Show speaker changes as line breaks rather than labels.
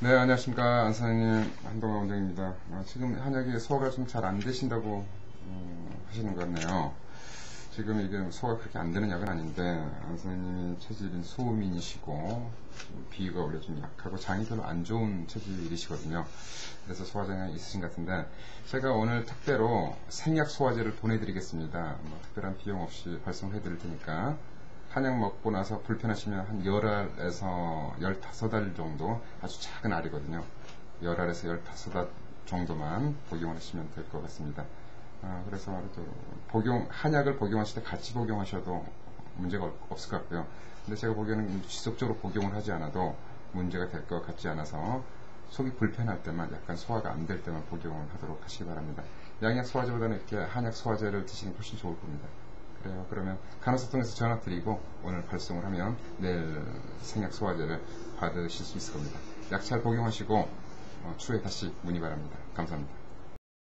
네, 안녕하십니까. 안사님, 한동화 원장입니다. 아, 지금 한약이 소화가 좀 잘 안 되신다고 음, 하시는 것 같네요. 지금 이게 소화가 그렇게 안 되는 약은 아닌데, 안사님이 체질인 소음인이시고, 비위가 원래 좀 약하고 장이 별로 안 좋은 체질이시거든요. 그래서 소화장애 있으신 것 같은데, 제가 오늘 특배로 생약 소화제를 보내드리겠습니다. 뭐 특별한 비용 없이 발송해 드릴 테니까, 한약 먹고 나서 불편하시면 한 열알에서 열다섯 알 정도 아주 작은 알이거든요. 열알에서 열다섯 알 정도만 복용하시면 될 것 같습니다. 아, 그래서 아무래도 복용 한약을 복용하실 때 같이 복용하셔도 문제가 없- 없을 것 같고요. 근데 제가 보기에는 지속적으로 복용을 하지 않아도 문제가 될 것 같지 않아서 속이 불편할 때만 약간 소화가 안 될 때만 복용을 하도록 하시기 바랍니다. 양약 소화제보다는 이렇게 한약 소화제를 드시는 게 훨씬 좋을 겁니다. 그래요. 그러면 간호사 통해서 전화 드리고 오늘 발송을 하면 내일 생약 소화제를 받으실 수 있을 겁니다. 약 잘 복용하시고 어, 추후에 다시 문의 바랍니다. 감사합니다.